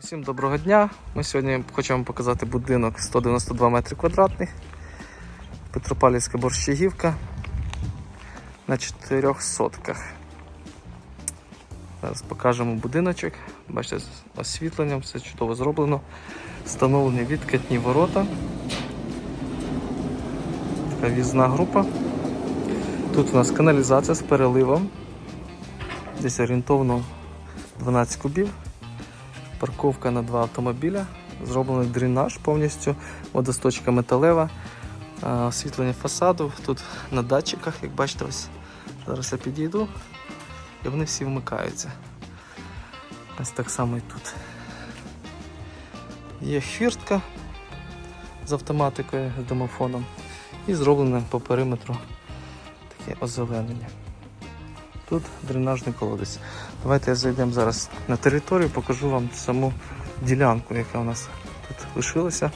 Всім доброго дня. Ми сьогодні хочемо показати будинок 192 метри квадратних. Петропавлівська борщагівка на чотирьох сотках. Зараз покажемо будиночок. Бачите, з освітленням, все чудово зроблено. Встановлені відкатні ворота. Така в'їзна група. Тут у нас каналізація з переливом. Десь орієнтовно 12 кубів. Парковка на два автомобіля. Зроблений дренаж повністю, водосточка металева, освітлення фасаду. Тут на датчиках, як бачите, ось зараз я підійду і вони всі вмикаються. Ось так само і тут. Є хвіртка з автоматикою, з домофоном і зроблене по периметру таке озеленення. Тут дренажний колодець. Давайте зайдемо зараз на територію, покажу вам саму ділянку, яка у нас тут лишилася.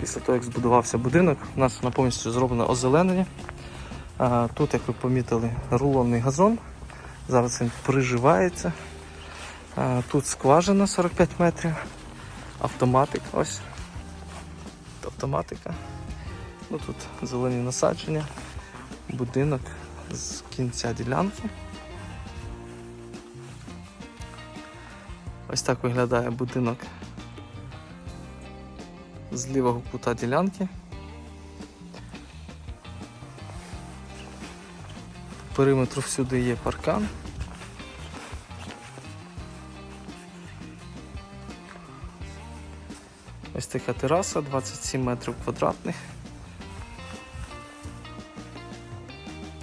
Після того, як збудувався будинок, у нас вона повністю зроблено озеленення. Тут, як ви помітили, рулонний газон. Зараз він приживається. Тут скважина 45 метрів, автоматик ось. Автоматика. Ну, Тут зелені насадження, будинок з кінця ділянки. Ось так виглядає будинок з лівого кута ділянки. По периметру всюди є паркан. Ось така тераса, 27 метрів квадратних.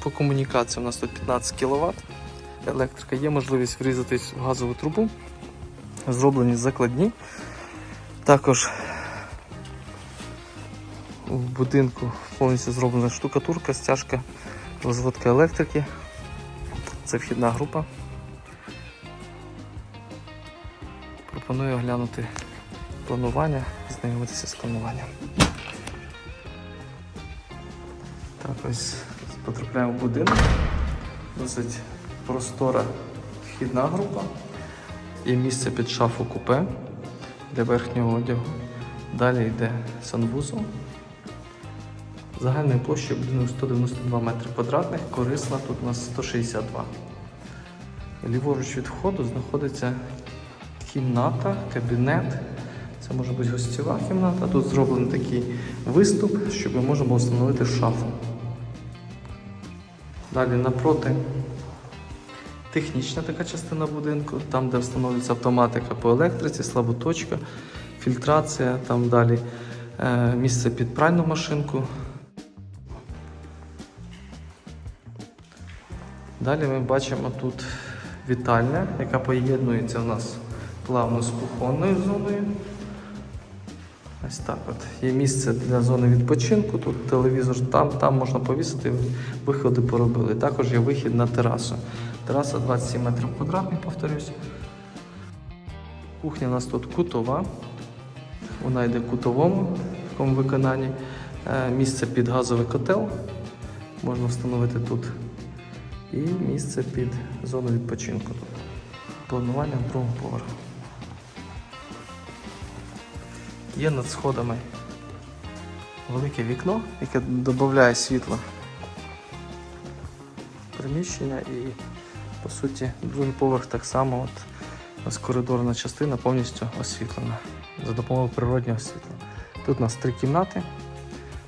По комунікації у нас тут 15 кВт. Електрика є можливість врізатись в газову трубу. Зроблені закладні. Також в будинку повністю зроблена штукатурка, стяжка, розводка електрики. Це вхідна група. Пропоную оглянути планування, знайомитися з плануванням. Так, ось потрапляємо в будинок. Досить простора вхідна група. Є місце під шафу купе для верхнього одягу. Далі йде санвузол. Загальною площею будинок 192 метри квадратних, корисна тут у нас 162. Ліворуч від входу знаходиться кімната, кабінет. Це може бути гостєва кімната. Тут зроблений такий виступ, щоб можна було встановити шафу. Далі напроти технічна така частина будинку, там, де встановлюється автоматика по електриці, слаботочка, фільтрація, там далі е, місце під пральну машинку. Далі ми бачимо тут вітальня, яка поєднується у нас плавно з кухонною зоною. Ось так от. Є місце для зони відпочинку, тут телевізор, там, там можна повісити, виходи поробили. Також є вихід на терасу. Тераса 27 метрів квадратних, повторюсь. Кухня у нас тут кутова. Вона йде в кутовому в такому виконанні. Е, Місце під газовий котел. Можна встановити тут. І місце під зону відпочинку. Планування другого поверху. Є над сходами велике вікно, яке додає світла приміщення і по суті другий поверх так само от у коридорна частина повністю освітлена за допомогою природнього світла. Тут у нас три кімнати,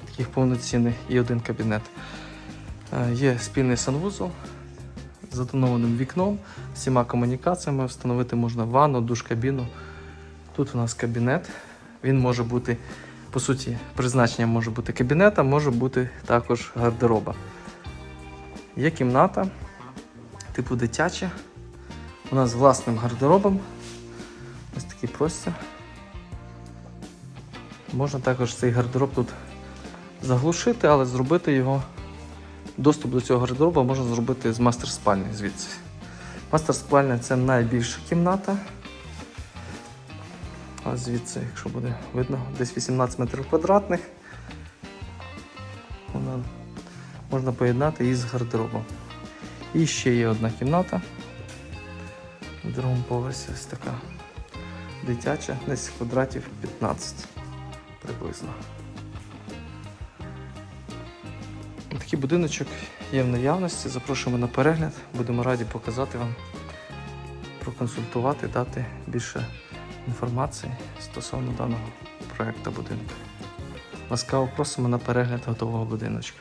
таких повноцінних і один кабінет. Е, Є спільний санвузол з затонованим вікном, всіма комунікаціями встановити можна ванну, душ, кабіну. Тут у нас кабінет. Він може бути, по суті, призначенням може бути кабінет, а може бути також гардероба. Є кімната, типу дитяча. Вона з власним гардеробом. Ось такий простір. Можна також цей гардероб тут заглушити, але зробити його. Доступ до цього гардероба можна зробити з мастер спальні звідси. Мастер спальня це найбільша кімната. А звідси, якщо буде видно, десь 18 метрів квадратних. Вона можна поєднати із гардеробом. І ще є одна кімната. В другому поверсі ось така дитяча, десь квадратів 15 приблизно. Такий будиночок є в наявності. Запрошуємо на перегляд. Будемо раді показати вам, проконсультувати, дати більше інформації стосовно даного проекту будинку. Ласкаво просимо на перегляд готового будиночка.